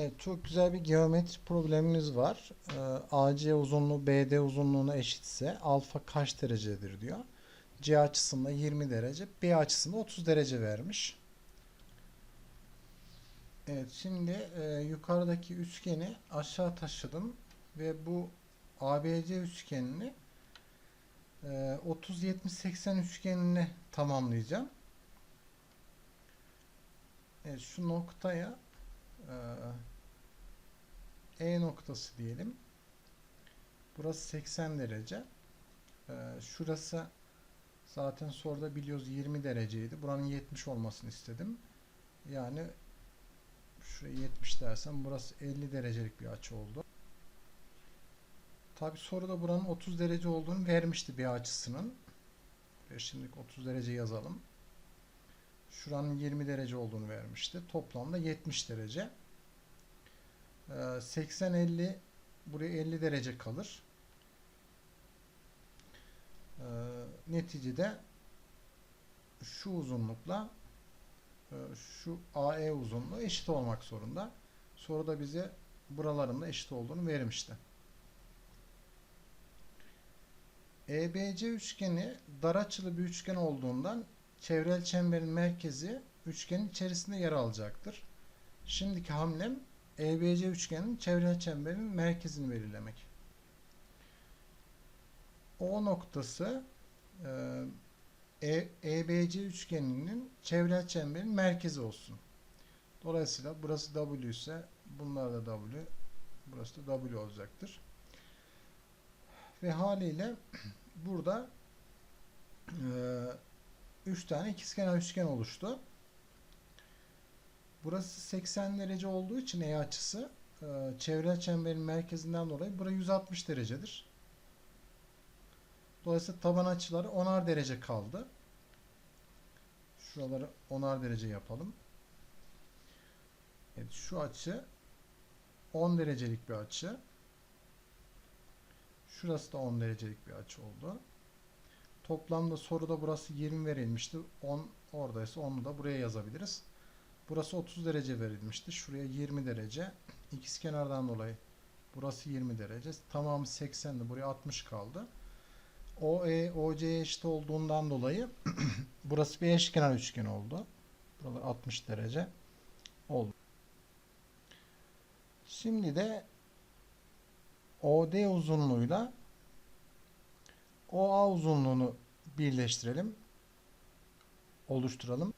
Evet, çok güzel bir geometri problemimiz var. Ee, AC uzunluğu BD uzunluğuna eşitse alfa kaç derecedir diyor. C açısında 20 derece, B açısında 30 derece vermiş. Evet, şimdi e, yukarıdaki üçgeni aşağı taşıdım ve bu ABC üçgenini e, 30 70 80 üçgenini tamamlayacağım. Evet, şu noktaya e, E noktası diyelim. Burası 80 derece. E, şurası zaten soruda biliyoruz 20 dereceydi. Buranın 70 olmasını istedim. Yani şuraya 70 dersem burası 50 derecelik bir açı oldu. Tabi soruda buranın 30 derece olduğunu vermişti bir açısının. Ve şimdi 30 derece yazalım. Şuranın 20 derece olduğunu vermişti. Toplamda 70 derece. 80-50 buraya 50 derece kalır. Ee, neticede şu uzunlukla e, şu AE uzunluğu eşit olmak zorunda. Soruda bize buraların da eşit olduğunu vermişti. EBC üçgeni dar açılı bir üçgen olduğundan çevrel çemberin merkezi üçgenin içerisinde yer alacaktır. Şimdiki hamlem EBC üçgenin çevrel çemberin merkezini belirlemek. O noktası e, EBC üçgeninin çevrel çemberin merkezi olsun. Dolayısıyla burası W ise bunlar da W, burası da W olacaktır. Ve haliyle burada e, 3 tane ikizkenar üçgen oluştu. Burası 80 derece olduğu için E açısı e, çevrel çemberin merkezinden dolayı burası 160 derecedir. Dolayısıyla taban açıları 10'ar derece kaldı. Şuraları 10'ar derece yapalım. Evet, şu açı 10 derecelik bir açı. Şurası da 10 derecelik bir açı oldu. Toplamda soruda burası 20 verilmişti. 10 oradaysa 10'u da buraya yazabiliriz. Burası 30 derece verilmişti. Şuraya 20 derece. İkizkenardan dolayı burası 20 derece. Tamamı 80'di. Buraya 60 kaldı. OE OC'ye eşit olduğundan dolayı burası bir eşkenar üçgen oldu. Buralar 60 derece oldu. Şimdi de OD uzunluğuyla OA uzunluğunu birleştirelim. Oluşturalım.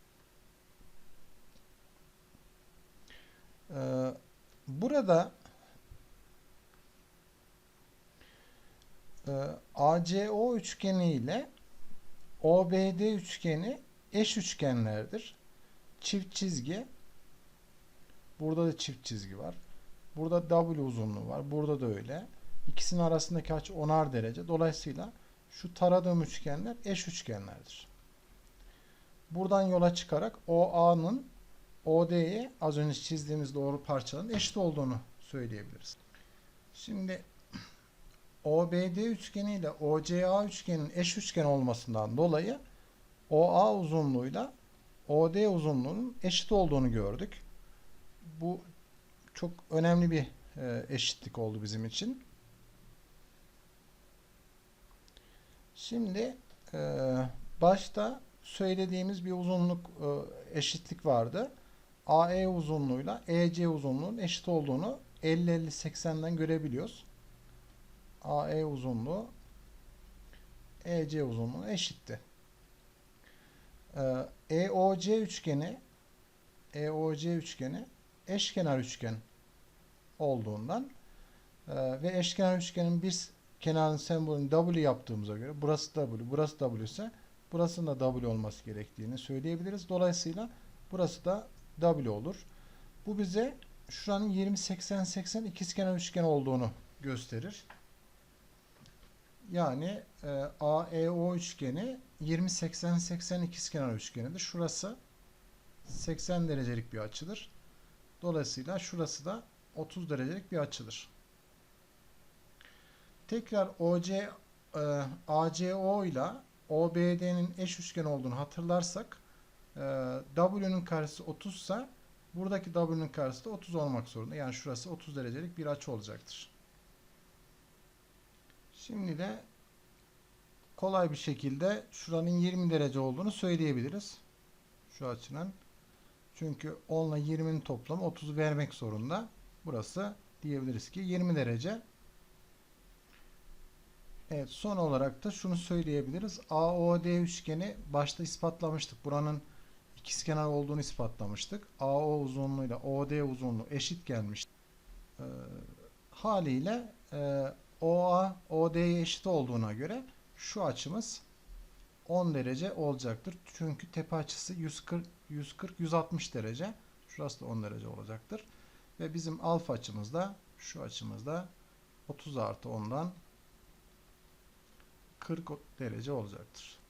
Ee, burada e, ACO üçgeni ile OBD üçgeni eş üçgenlerdir. Çift çizgi. Burada da çift çizgi var. Burada W uzunluğu var. Burada da öyle. İkisinin arasındaki açı 10'ar derece. Dolayısıyla şu taradığım üçgenler eş üçgenlerdir. Buradan yola çıkarak OA'nın OD'ye az önce çizdiğimiz doğru parçaların eşit olduğunu söyleyebiliriz. Şimdi OBD üçgeni ile OCA üçgenin eş üçgen olmasından dolayı OA uzunluğuyla OD uzunluğunun eşit olduğunu gördük. Bu çok önemli bir e, eşitlik oldu bizim için. Şimdi e, başta söylediğimiz bir uzunluk e, eşitlik vardı. AE uzunluğuyla EC uzunluğunun eşit olduğunu 50-50-80'den görebiliyoruz. AE uzunluğu EC uzunluğu eşitti. Ee, EOC üçgeni EOC üçgeni eşkenar üçgen olduğundan e, ve eşkenar üçgenin bir kenarın sembolünü W yaptığımıza göre burası W, burası W ise burasının da W olması gerektiğini söyleyebiliriz. Dolayısıyla burası da W olur. Bu bize şuranın 20 80 80 ikizkenar üçgen olduğunu gösterir. Yani e, AEO üçgeni 20 80 80 ikizkenar üçgenidir. Şurası 80 derecelik bir açıdır. Dolayısıyla şurası da 30 derecelik bir açıdır. Tekrar OC e, ACO ile OBD'nin eş üçgen olduğunu hatırlarsak e, W'nun karesi 30 ise Buradaki W'nin karşısı da 30 olmak zorunda. Yani şurası 30 derecelik bir açı olacaktır. Şimdi de kolay bir şekilde şuranın 20 derece olduğunu söyleyebiliriz. Şu açının. Çünkü 10 ile 20'nin toplamı 30'u vermek zorunda. Burası diyebiliriz ki 20 derece. Evet son olarak da şunu söyleyebiliriz. AOD üçgeni başta ispatlamıştık. Buranın ikizkenar olduğunu ispatlamıştık. AO uzunluğuyla OD uzunluğu eşit gelmiş. Ee, haliyle e, OA OD'ye eşit olduğuna göre şu açımız 10 derece olacaktır. Çünkü tepe açısı 140 140 160 derece. Şurası da 10 derece olacaktır. Ve bizim alfa açımız da şu açımızda 30 artı 10'dan 40 derece olacaktır.